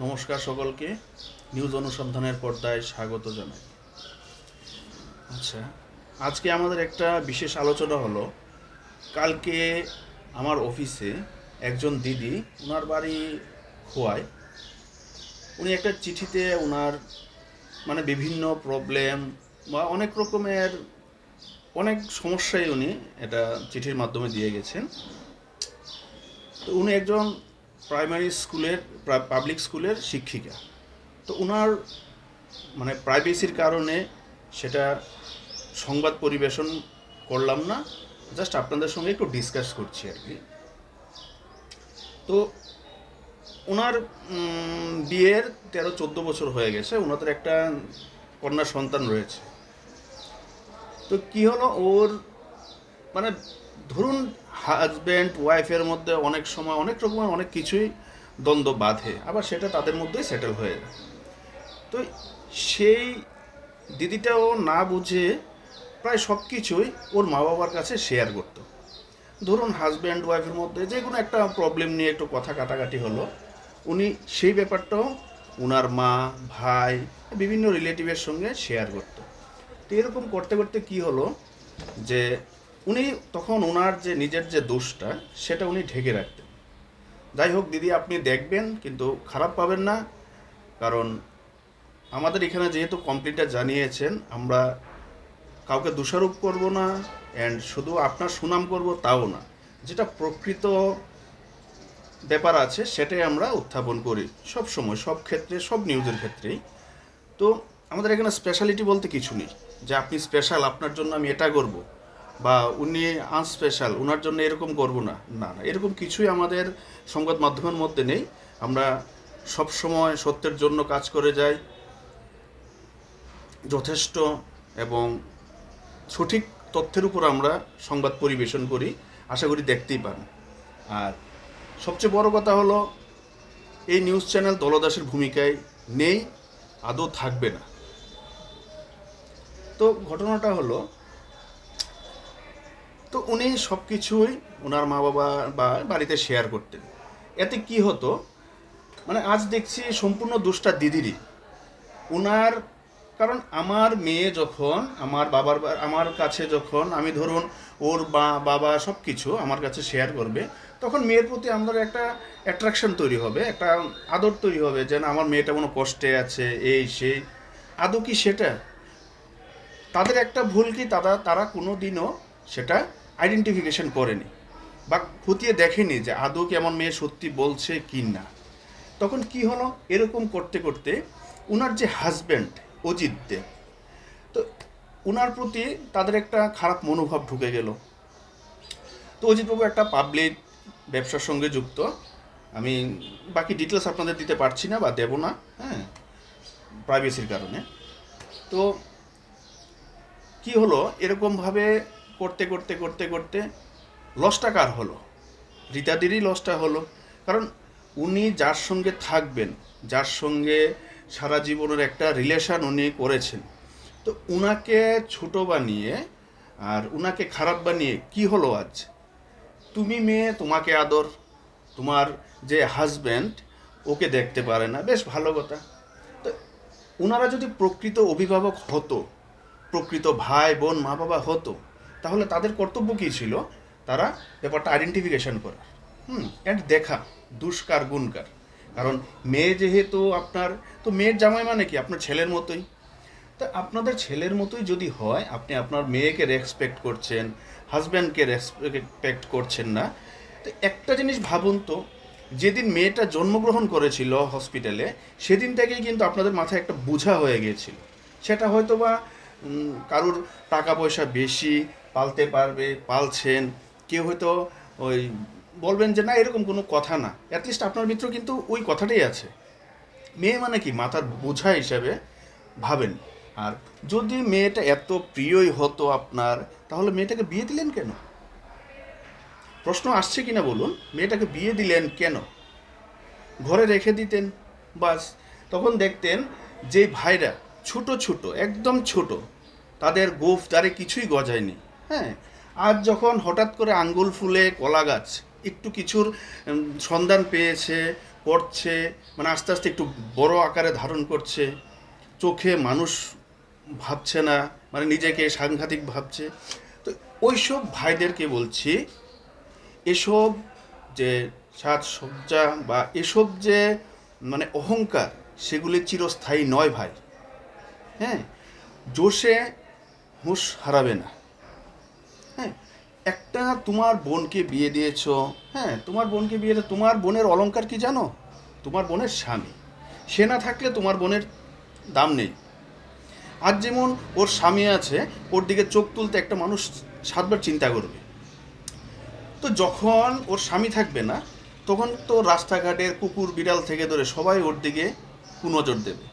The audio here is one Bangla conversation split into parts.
নমস্কার সকলকে। নিউজ অনুসন্ধানের পর্দায় স্বাগত জানাই। আচ্ছা আজকে আমাদের একটা বিশেষ আলোচনা হলো। কালকে আমার অফিসে একজন দিদি ওনার বাড়ি খোয়ায়। উনি একটা চিঠিতে ওনার মানে বিভিন্ন প্রবলেম বা অনেক রকমের অনেক সমস্যাই উনি এটা চিঠির মাধ্যমে দিয়ে গেছেন। তো উনি একজন প্রাইমারি স্কুলের পাবলিক স্কুলের শিক্ষিকা। তো ওনার মানে প্রাইভেসির কারণে সেটা সংবাদ পরিবেশন করলাম না জাস্ট আপনাদের সঙ্গে একটু ডিসকাস করছি আর কি। তো ওনার বিয়ের তেরো চোদ্দ বছর হয়ে গেছে ওনাদের একটা কন্যা সন্তান রয়েছে। তো কি হলো ওর মানে ধরুন হাজব্যান্ড ওয়াইফের মধ্যে অনেক সময়, অনেক রকমের অনেক কিছুই দ্বন্দ্ব বাঁধে, আবার সেটা তাদের মধ্যেই সেটেল হয়ে যায়। তো সেই দিদিটাও না বুঝে প্রায় সব কিছুই ওর মা বাবার কাছে শেয়ার করতো। ধরুন হাজব্যান্ড ওয়াইফের মধ্যে যে কোনো একটা প্রবলেম নিয়ে একটু কথা কাটাকাটি হলো, উনি সেই ব্যাপারটাও ওনার মা, ভাই, বিভিন্ন রিলেটিভের সঙ্গে শেয়ার করতো। তো এরকম করতে করতে কি হলো যে উনি তখন ওনার যে নিজের যে দোষটা, সেটা উনি ঢেকে রাখতেন। যাই হোক, দিদি, আপনি দেখবেন, কিন্তু খারাপ পাবেন না, কারণ আমাদের এখানে যেহেতু কমপ্লিটটা জানিয়েছেন, আমরা কাউকে দোষারোপ করব না অ্যান্ড শুধু আপনার সুনাম করব তাও না। যেটা প্রকৃত ব্যাপার আছে, সেটাই আমরা উত্থাপন করি, সব সময়, সব ক্ষেত্রে, সব নিউজের ক্ষেত্রেই। তো আমাদের এখানে স্পেশালিটি বলতে কিছু নেই। যে আপনি স্পেশাল আপনার জন্য আমি এটা করব। বা উনি আনস্পেশাল ওনার জন্য এরকম করব না। না না, এরকম কিছুই আমাদের সংবাদ মাধ্যমের মধ্যে নেই। আমরা সব সময় সত্যের জন্য কাজ করে যাই। যথেষ্ট এবং সঠিক তথ্যের উপর আমরা সংবাদ পরিবেশন করি। আশা করি দেখতেই পান। আর সবচেয়ে বড় কথা হলো, এই নিউজ চ্যানেল দলদাসের ভূমিকায় নেই, আদৌ থাকবে না। তো ঘটনাটা হলো তো উনি সব কিছুই ওনার মা বাবা বা বাড়িতে শেয়ার করতেন। এতে কি হতো? মানে আজ দেখছি সম্পূর্ণ দোষটা দিদিরই। ওনার কারণ আমার মেয়ে যখন, আমার বাবার আমার কাছে যখন আমি ধরুন ওর বা, বাবা সব কিছু আমার কাছে শেয়ার করবে, তখন মেয়ের প্রতি আমাদের একটা অ্যাট্রাকশন তৈরি হবে, একটা আদর তৈরি হবে, যেন আমার মেয়েটা কোনো কষ্টে আছে, এই, সেই। আদৌ কি সেটা? তাদের একটা ভুল কি তারা তারা কোনো দিনও সেটা আইডেন্টিফিকেশন করেনি, বা খতিয়ে দেখেনি যে আদৌ কি আমার মেয়ে সত্যি বলছে কি না। তখন কি হলো? এরকম করতে করতে ওনার যে হাজব্যান্ড অজিত দেব, তো ওনার প্রতি তাদের একটা খারাপ মনোভাব ঢুকে গেল। তো অজিতবাবু একটা পাবলিক ব্যবসার সঙ্গে যুক্ত। আমি বাকি ডিটেলস আপনাদের দিতে পারছি না বা দেব না হ্যাঁ প্রাইভেসির কারণে। তো কি হলো? এরকমভাবে করতে করতে করতে করতে লসটা কার হলো? রীতাদেরই লসটা হলো। কারণ উনি যার সঙ্গে থাকবেন, যার সঙ্গে সারা জীবনের একটা রিলেশন উনি করেছেন, তো উনাকে ছোট বানিয়ে আর উনাকে খারাপ বানিয়ে কি হলো আজ? তুমি মেয়ে, তোমাকে আদর। তোমার যে হাজব্যান্ড ওকে দেখতে পারে না। বেশ ভালো কথা। তো ওনারা যদি প্রকৃত অভিভাবক হতো, প্রকৃত ভাই বোন মা বাবা হতো তাহলে তাদের কর্তব্য কী ছিল? তারা ব্যাপারটা আইডেন্টিফিকেশন করা হুম অ্যান্ড দেখা, দুষ্কার, গুণকার। কারণ মেয়ে যেহেতু আপনার, তো মেয়ের জামাই মানে কি? আপনার ছেলের মতোই। তা আপনাদের ছেলের মতোই যদি হয়, আপনি আপনার মেয়েকে রেসপেক্ট করছেন হাজব্যান্ডকে রেসপেক্ট করছেন না, তো একটা জিনিস ভাবুন তো, যেদিন মেয়েটা জন্মগ্রহণ করেছিল হসপিটালে সেদিন থেকেই কিন্তু আপনাদের মাথায় একটা বোঝা হয়ে গিয়েছিল। সেটা হয়তো বা কারুর টাকা পয়সা বেশি পালতে পারবে, পালছেন, কেউ হয়তো ওই বলবেন যে, না, এরকম কোনো কথা না। অ্যাটলিস্ট আপনার মিত্র কিন্তু ওই কথাটাই আছে। মেয়ে মানে কি? মাথার বোঝা হিসাবে ভাবেন। আর যদি মেয়েটা এত প্রিয়ই হতো আপনার, তাহলে মেয়েটাকে বিয়ে দিলেন কেন? প্রশ্ন আসছে কিনা বলুন? মেয়েটাকে বিয়ে দিলেন কেন? ঘরে রেখে দিতেন, বাস। তখন দেখতেন যে ভাইরা ছোট ছোট, একদম ছোট। তাদের গোফ দাঁড়ে কিছুই গজায়নি। হ্যাঁ আজ যখন হঠাৎ করে আঙ্গুল ফুলে কলা গাছ, একটু কিছুর সন্ধান পেয়েছে করছে মানে আস্তে আস্তে একটু বড় আকারে ধারণ করছে, চোখে মানুষ ভাবছে না মানে নিজেকে সাংঘাতিক ভাবছে। তো ওইসব ভাইদেরকে বলছি, এসব যে সাজসজ্জা বা এসব যে মানে অহংকার, সেগুলি চিরস্থায়ী নয় ভাই। হ্যাঁ জোশে হুঁশ হারাবে না। হ্যাঁ একটা তোমার বোনকে বিয়ে দিয়েছ হ্যাঁ তোমার বোনকে বিয়ে তোমার বোনের অলংকার কি জানো? তোমার বোনের স্বামী। সে না থাকলে তোমার বোনের দাম নেই। আজ যেমন ওর স্বামী আছে, ওর দিকে চোখ তুলতে একটা মানুষ সাতবার চিন্তা করবে। তো যখন ওর স্বামী থাকবে না, তখন তো রাস্তাঘাটের কুকুর বিড়াল থেকে ধরে সবাই ওর দিকে কুনজর দেবে।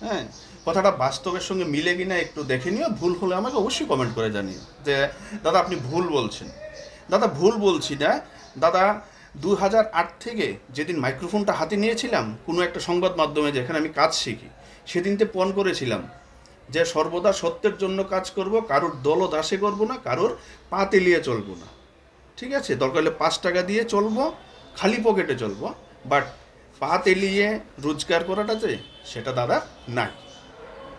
হ্যাঁ কথাটা বাস্তবের সঙ্গে মিলে কিনা একটু দেখে নিও। ভুল হলে আমাকে অবশ্যই কমেন্ট করে জানিও। যে, দাদা আপনি ভুল বলছেন। দাদা ভুল বলছি না। দাদা দু হাজার আট থেকে যেদিন মাইক্রোফোনটা হাতে নিয়েছিলাম, কোনো একটা সংবাদ মাধ্যমে যেখানে আমি কাজ শিখি, সেদিনতে পণ করেছিলাম যে, সর্বদা সত্যের জন্য কাজ করব, কারোর দল দাসে করব না, কারোর পা তেলিয়ে চলবো না। ঠিক আছে? দরকার হলে পাঁচ টাকা দিয়ে চলবো, খালি পকেটে চলবো বাট পা তেলিয়ে রোজগার করাটা যে, সেটা দাদা নাই।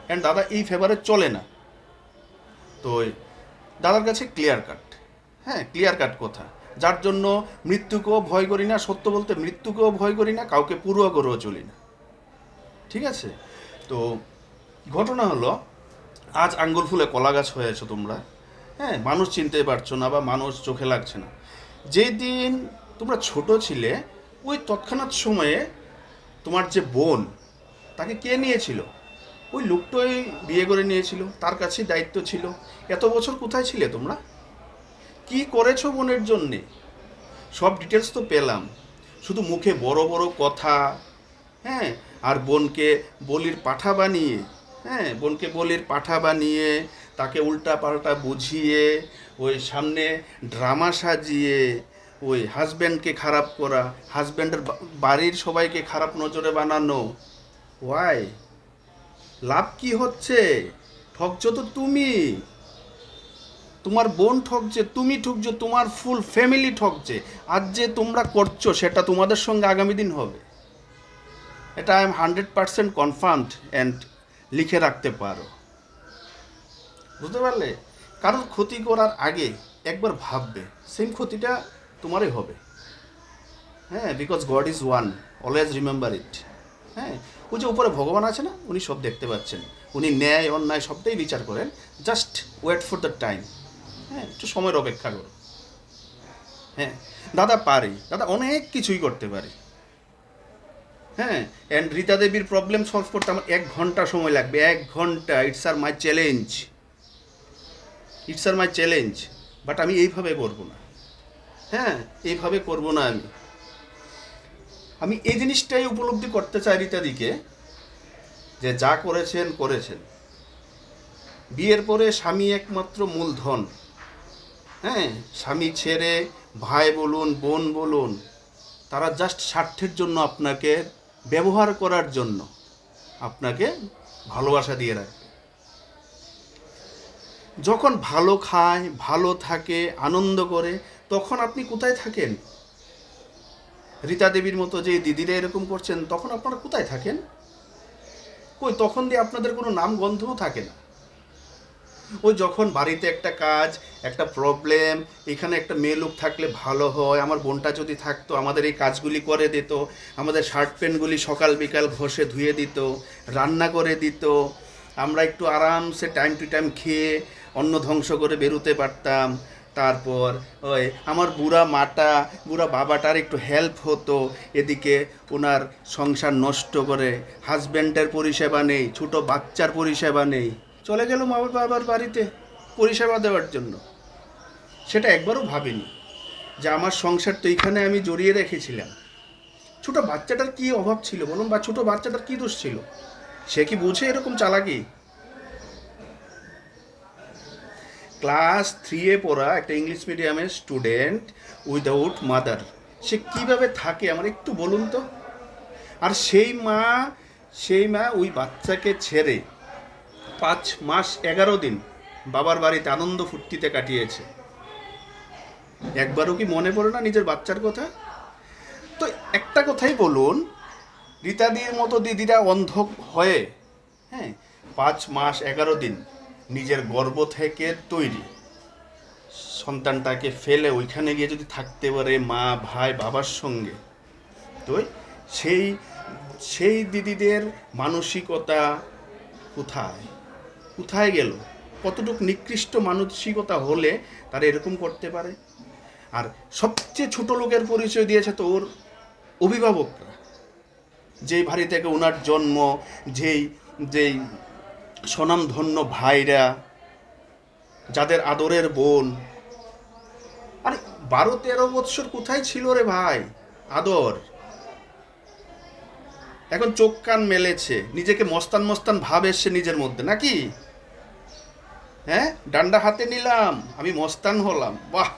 অ্যান্ড দাদা এই ফেভারে চলে না। তো দাদার কাছে ক্লিয়ার কাট হ্যাঁ ক্লিয়ার কাট কথা। যার জন্য মৃত্যুকেও ভয় করি না, সত্য বলতে মৃত্যুকেও ভয় করি না, কাউকে পূর্ব করেও চলি না। ঠিক আছে? তো ঘটনা হলো, আজ আঙ্গুল ফুলে কলা গাছ হয়েছো তোমরা। হ্যাঁ মানুষ চিনতে পারছ না বা মানুষ চোখে লাগছে না। যেই দিন তোমরা ছোট ছিলে, ওই তৎক্ষণাৎ সময়ে তোমার যে বোন, তাকে কে নিয়েছিল? ওই লোকটাই বিয়ে করে নিয়েছিল, তার কাছে দায়িত্ব ছিল। এত বছর কোথায় ছিলে তোমরা? কি করেছ বোনের জন্যে? সব ডিটেলস তো পেলাম। শুধু মুখে বড় বড় কথা হ্যাঁ আর বোনকে বলির পাঠা বানিয়ে হ্যাঁ বোনকে বলির পাঠা বানিয়ে, তাকে উল্টা পাল্টা বুঝিয়ে, ওই সামনে ড্রামা সাজিয়ে, ওই হাজব্যান্ডকে খারাপ করা হাজব্যান্ডের বাড়ির সবাইকে খারাপ নজরে বানানো। ওয়াই লাভ কি হচ্ছে? ঠকছো তো তুমি। তোমার বোন ঠকছে, তুমি ঠকছো, তোমার ফুল ফ্যামিলি ঠকছে। আজ যে তোমরা করছ, সেটা তোমাদের সঙ্গে আগামী দিন হবে। এটা I am hundred percent confirmed and লিখে রাখতে পারো। বুঝতে পারলে? কারোর ক্ষতি করার আগে একবার ভাববে সেম ক্ষতিটা তোমারই হবে। হ্যাঁ because God is one always remember it হ্যাঁ ওই যে উপরে ভগবান আছে না, উনি সব দেখতে পাচ্ছেন। উনি ন্যায়, অন্যায় সবটাই বিচার করেন। Just wait for the time হ্যাঁ একটু সময়ের অপেক্ষা করো হ্যাঁ দাদা পারি, দাদা অনেক কিছুই করতে পারি। হ্যাঁ অ্যান্ড রীতা দেবীর প্রবলেম সলভ করতে আমার এক ঘণ্টা সময় লাগবে, এক ঘণ্টা it's our my challenge it's our my challenge but আমি এইভাবে করব না। হ্যাঁ এইভাবে করব না আমি। আমি এই জিনিসটাই উপলব্ধি করতে চাই রীতাদিকে যে যা করেছেন করেছেন। বিয়ের পরে স্বামী একমাত্র মূলধন হ্যাঁ স্বামী ছেড়ে ভাই বলুন, বোন বলুন, তারা জাস্ট স্বার্থের জন্য আপনাকে ব্যবহার করার জন্য আপনাকে ভালোবাসা দিয়ে রাখবে যখন ভালো খায়, ভালো থাকে, আনন্দ করে, তখন আপনি কোথায় থাকেন? রীতা দেবীর মতো যে দিদিরা এরকম করছেন, তখন আপনারা কোথায় থাকেন? কই, তখন দিয়ে আপনাদের কোনো নাম গন্ধও থাকে না। ওই যখন বাড়িতে একটা কাজ, একটা প্রবলেম এখানে একটা মেয়ে লোক থাকলে ভালো হয়, আমার বোনটা যদি থাকতো, আমাদের এই কাজগুলি করে দিত, আমাদের শার্ট প্যান্টগুলি সকাল বিকাল ঘষে ধুয়ে দিত, রান্না করে দিত, আমরা একটু আরামসে টাইম টু টাইম খেয়ে অন্ন ধ্বংস করে বেরোতে পারতাম। তারপর ওই আমার বুড়া মাটা, বুড়া বাবাটার একটু হেল্প হতো। এদিকে ওনার সংসার নষ্ট করে হাজব্যান্ডের পরিষেবা নেই, ছোট বাচ্চার পরিষেবা নেই। চলে গেল মা বাবার বাড়িতে পরিষেবা দেওয়ার জন্য। সেটা একবারও ভাবিনি যে আমার সংসার তো এইখানে আমি জড়িয়ে রেখেছিলাম। ছোট বাচ্চাটার কি অভাব ছিল বলুন বা ছোট বাচ্চাটার কি দোষ ছিল? সে কি বুঝে এরকম চালাকি? ক্লাস থ্রিয়ে পড়া একটা ইংলিশ মিডিয়ামের স্টুডেন্ট উইদাউট মাদার। সে কীভাবে থাকে আমার একটু বলুন তো? আর সেই মা সেই মা ওই বাচ্চাকে ছেড়ে পাঁচ মাস এগারো দিন বাবার বাড়িতে আনন্দ ফুর্তিতে কাটিয়েছে। একবারও কি মনে পড়ে না নিজের বাচ্চার কথা? তো একটা কথাই বলুন, রীতাদির মতো দিদিরা অন্ধ হয়ে হ্যাঁ পাঁচ মাস এগারো দিন নিজের গর্ব থেকে তৈরি। সন্তানটাকে ফেলে ওইখানে গিয়ে যদি থাকতে পারে মা, ভাই, বাবার সঙ্গে, তো সেই সেই দিদিদের মানসিকতা কোথায়? কোথায় গেল? কতটুক নিকৃষ্ট মানসিকতা হলে তারা এরকম করতে পারে? আর সবচেয়ে ছোট লোকের পরিচয় দিয়েছে তো ওর অভিভাবকরা। যেই বাড়ি থেকে ওনার জন্ম, যেই যেই স্বনামধন্য ভাইরা, যাদের আদরের বোন। আরে, বারো তেরো বৎসর কোথায় ছিল রে ভাই? আদর। এখন চোখ কান মেলেছে, নিজেকে মস্তান মস্তান ভাব এসছে নিজের মধ্যে, নাকি? হ্যাঁ ডান্ডা হাতে নিলাম, আমি মস্তান হলাম। বাহ,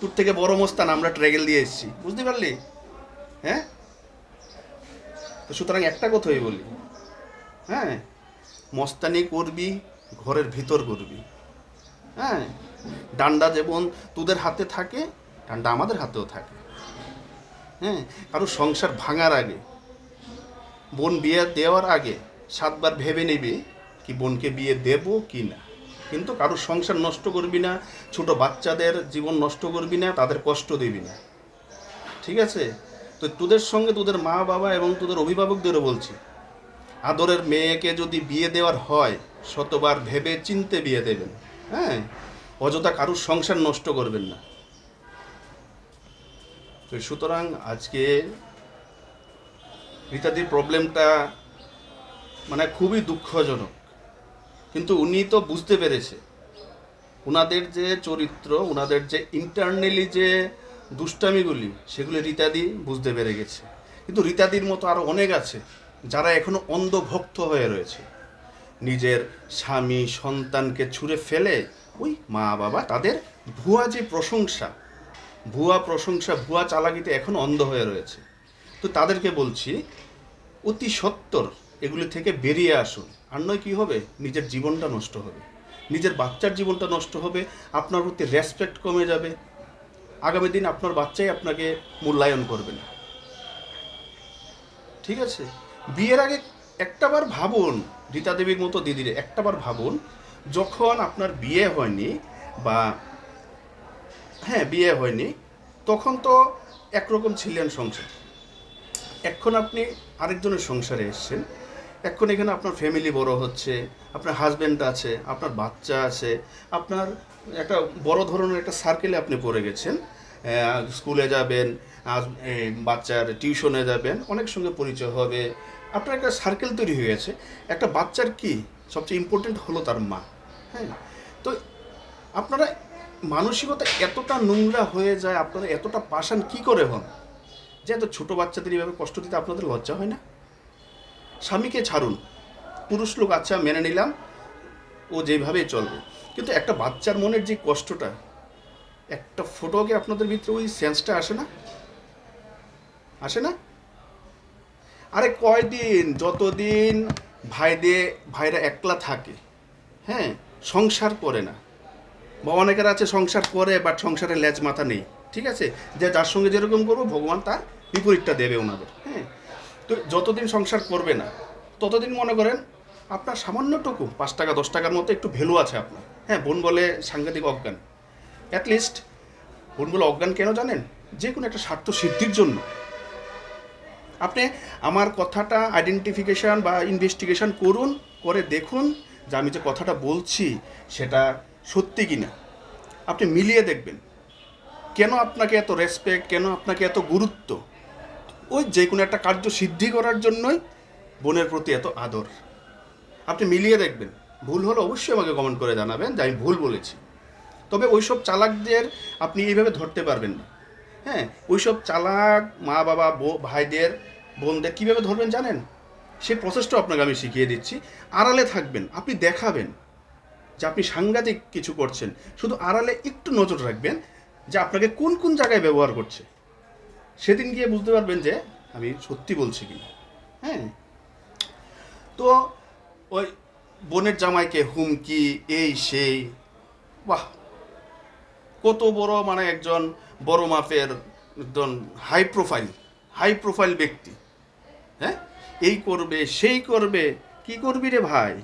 তোর থেকে বড় মস্তান আমরা ট্রেগেল দিয়ে এসেছি, বুঝতে পারলি? হ্যাঁ? তো সুতরাং একটা কথাই বলি হ্যাঁ? মস্তানি করবি, ঘরের ভিতর করবি। হ্যাঁ? ডান্ডা যেমন তোদের হাতে থাকে, ডান্ডা আমাদের হাতেও থাকে। হ্যাঁ? কারও সংসার ভাঙার আগে, বোন বিয়ে দেওয়ার আগে সাতবার ভেবে নিবি কি বোনকে বিয়ে দেব কি না। কিন্তু কারও সংসার নষ্ট করবি না, ছোট বাচ্চাদের জীবন নষ্ট করবি না, তাদের কষ্ট দিবি না। ঠিক আছে? তো তোদের সঙ্গে তোদের মা বাবা এবং তোদের অভিভাবকদেরও বলছি আদরের মেয়েকে যদি বিয়ে দেওয়ার হয়, শতবার ভেবে চিনতে বিয়ে দেবেন। হ্যাঁ? অযথা কারুর সংসার নষ্ট করবেন না। তো সুতরাং আজকে রীতাদির প্রবলেমটা মানে খুবই দুঃখজনক। কিন্তু উনি তো বুঝতে পেরেছে ওনাদের যে চরিত্র ওনাদের যে ইন্টারনালি যে দুষ্টামিগুলি, সেগুলি রীতাদি বুঝতে পেরে গেছে। কিন্তু রীতাদির মতো আরও অনেক আছে। যারা এখনও অন্ধভক্ত হয়ে রয়েছে। নিজের স্বামী, সন্তানকে ছুঁড়ে ফেলে ওই মা বাবা তাদের ভুয়া যে প্রশংসা, ভুয়া প্রশংসা, ভুয়া চালাকিতে এখনও অন্ধ হয়ে রয়েছে। তো তাদেরকে বলছি, অতি সত্তর এগুলি থেকে বেরিয়ে আসুন। আর নয় কী হবে? নিজের জীবনটা নষ্ট হবে। নিজের বাচ্চার জীবনটা নষ্ট হবে। আপনার প্রতি রেসপেক্ট কমে যাবে। আগামী দিন আপনার বাচ্চাই আপনাকে মূল্যায়ন করবে না। ঠিক আছে? বিয়ের আগে একটাবার ভাবুন, রীতা দেবীর মতো দিদির একটাবার ভাবুন, যখন আপনার বিয়ে হয়নি বা হ্যাঁ বিয়ে হয়নি, তখন তো একরকম ছিলেন সংসার। এখন আপনি আরেকজনের সংসারে এসছেন। এখন এখানে আপনার ফ্যামিলি বড় হচ্ছে, আপনার হাজব্যান্ড আছে, আপনার বাচ্চা আছে, আপনার একটা বড় ধরনের একটা সার্কেলে আপনি পড়ে গেছেন। স্কুলে যাবেন বাচ্চার টিউশনে যাবেন, অনেক সঙ্গে পরিচয় হবে আপনার একটা সার্কেল তৈরি হয়ে গেছে। একটা বাচ্চার কি সবচেয়ে ইম্পর্টেন্ট হলো তার মা হ্যাঁ? তো আপনারা মানসিকতা এতটা নোংরা হয়ে যায়, আপনারা এতটা পাষাণ কি করে হন? যে এত ছোটো বাচ্চাদের এইভাবে কষ্ট দিতে আপনাদের লজ্জা হয় না? স্বামীকে ছাড়ুন। পুরুষ লোক আচ্ছা মেনে নিলাম, ও যেভাবেই চলবে। কিন্তু একটা বাচ্চার মনের যে কষ্টটা, একটা ফটোকে আপনাদের ভিতরে ওই সেন্সটা আসে না? আসে না? আরে কয়দিন? যতদিন ভাইদের ভাইরা একলা থাকে হ্যাঁ? সংসার করে না। বা অনেকের আছে সংসার করে বাট সংসারে লেজ মাথা নেই, ঠিক আছে? যে যার সঙ্গে যেরকম করব, ভগবান তার বিপরীতটা দেবে ওনাদের হ্যাঁ? তো যতদিন সংসার করবে না, ততদিন মনে করেন আপনার সামান্যটুকু, পাঁচ টাকা, দশ টাকার মতো একটু ভ্যালু আছে আপনার হ্যাঁ? বোন বলে সাংঘাতিক অজ্ঞান। অ্যাটলিস্ট বোন বলে অজ্ঞান কেন জানেন? যে কোনো একটা স্বার্থ সিদ্ধির জন্য। আপনি আমার কথাটা আইডেন্টিফিকেশান বা ইনভেস্টিগেশন করুন, করে দেখুন যে আমি যে কথাটা বলছি সেটা সত্যি কি না আপনি মিলিয়ে দেখবেন। কেন আপনাকে এত রেসপেক্ট কেন আপনাকে এত গুরুত্ব? ওই যে কোনো একটা কার্য সিদ্ধি করার জন্যই বোনের প্রতি এত আদর। আপনি মিলিয়ে দেখবেন। ভুল হলে অবশ্যই আমাকে কমেন্ট করে জানাবেন যে আমি ভুল বলেছি। তবে ওইসব চালাকদের আপনি এইভাবে ধরতে পারবেন না। হ্যাঁ ওইসব চালাক মা বাবা ভাইদের, বোনদের কীভাবে ধরবেন জানেন? সে প্রসেসটাও আপনাকে আমি শিখিয়ে দিচ্ছি। আড়ালে থাকবেন, আপনি দেখাবেন যে আপনি সাংঘাতিক কিছু করছেন। শুধু আড়ালে একটু নজর রাখবেন যে আপনাকে কোন কোন জায়গায় ব্যবহার করছে। সেদিন গিয়ে বুঝতে পারবেন যে আমি সত্যি বলছি কি। হ্যাঁ। তো ওই বোনের জামাইকে হুমকি, এই, সেই, বাহ! কত বড় মানে একজন বড় মাপের একজন হাই প্রোফাইল হাই প্রোফাইল ব্যক্তি। হ্যাঁ? এই করবে, সেই করবে, কি করবি রে ভাই?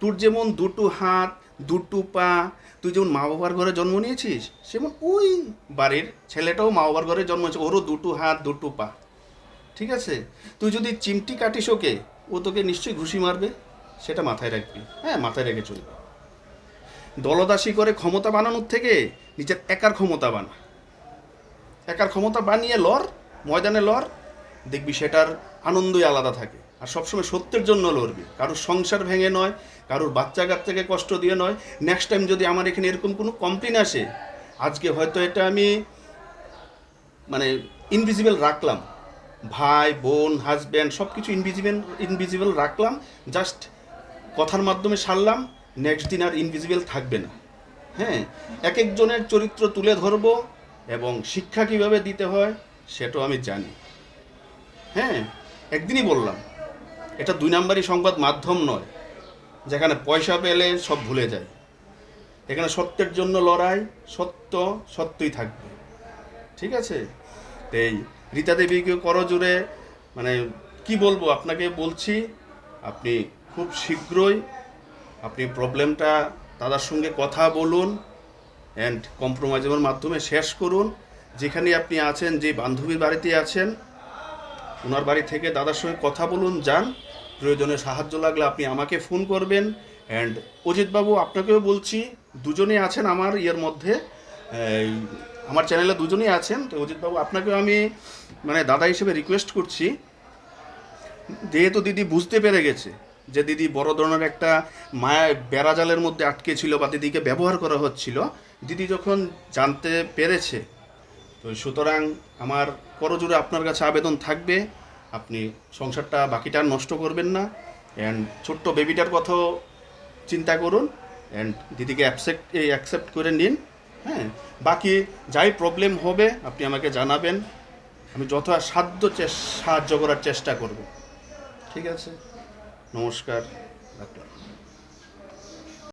তোর যেমন দুটো হাত, দুটো পা, তুই যেমন মা বাবার ঘরে জন্ম নিয়েছিস, সেমন ওই বাড়ির ছেলেটাও মা বাবার ঘরে জন্ম হয়েছে ওরও দুটো হাত, দুটো পা। ঠিক আছে? তুই যদি চিমটি কাটিস ওকে, ও তোকে নিশ্চয়ই ঘুষি মারবে, সেটা মাথায় রাখবি। হ্যাঁ মাথায় রেখে চলবি। দলদাসী করে ক্ষমতা বানানোর থেকে নিজের একার ক্ষমতা বানা। একার ক্ষমতা বানিয়ে লর ময়দানে লর দেখবি সেটার আনন্দই আলাদা থাকে। আর সবসময় সত্যের জন্য লড়বি। কারোর সংসার ভেঙে নয়, কারোর বাচ্চা কাচ্চাকে কষ্ট দিয়ে নয়। নেক্সট টাইম যদি আমার এখানে এরকম কোনো কমপ্লেন আসে, আজকে হয়তো এটা আমি মানে ইনভিজিবল রাখলাম। ভাই, বোন হাজব্যান্ড সব কিছু ইনভিজিবল ইনভিজিবল রাখলাম। জাস্ট কথার মাধ্যমে সারলাম নেক্সট দিন আর ইনভিজিবল থাকবে না। হ্যাঁ এক একজনের চরিত্র তুলে ধরবো এবং শিক্ষা কীভাবে দিতে হয়, সেটাও আমি জানি। হ্যাঁ একদিনই বললাম, এটা দুই নাম্বারই সংবাদ মাধ্যম নয়, যেখানে পয়সা পেলে সব ভুলে যায়। এখানে সত্যের জন্য লড়াই, সত্য সত্যই থাকবে। ঠিক আছে? এই রীতা দেবীকে করজোরে মানে কি বলব, আপনাকে বলছি, আপনি খুব শীঘ্রই আপনি প্রবলেমটা দাদার সঙ্গে কথা বলুন অ্যান্ড কম্প্রোমাইজের মাধ্যমে শেষ করুন। যেখানে আপনি আছেন, যে বান্ধবীর বাড়িতে আছেন, ওনার বাড়ি থেকে দাদার সঙ্গে কথা বলুন, যান। প্রয়োজনে সাহায্য লাগলে আপনি আমাকে ফোন করবেন। অ্যান্ড অজিতবাবু, আপনাকেও বলছি, দুজনেই আছেন আমার ইয়ের মধ্যে। আমার চ্যানেলে দুজনেই আছেন। তো অজিতবাবু, আপনাকেও আমি মানে দাদা হিসেবে রিকোয়েস্ট করছি। যেহেতু দিদি বুঝতে পেরে গেছে যে দিদি বড় ধরনের একটা মায়া, বেড়াজালের মধ্যে আটকে ছিল বা দিদিকে ব্যবহার করা হচ্ছিল দিদি যখন জানতে পেরেছে, তো সুতরাং আমার করজোরে আপনার কাছে আবেদন থাকবে। আপনি সংসারটা বাকিটা নষ্ট করবেন না। অ্যান্ড ছোট্ট বেবিটার কথাও চিন্তা করুন। অ্যান্ড দিদিকে অ্যাকসেপ্ট এই অ্যাকসেপ্ট করে নিন। হ্যাঁ বাকি যাই প্রবলেম হবে, আপনি আমাকে জানাবেন। আমি যথাসাধ্য সাহায্য করার চেষ্টা করব। ঠিক আছে? নমস্কার রাখলাম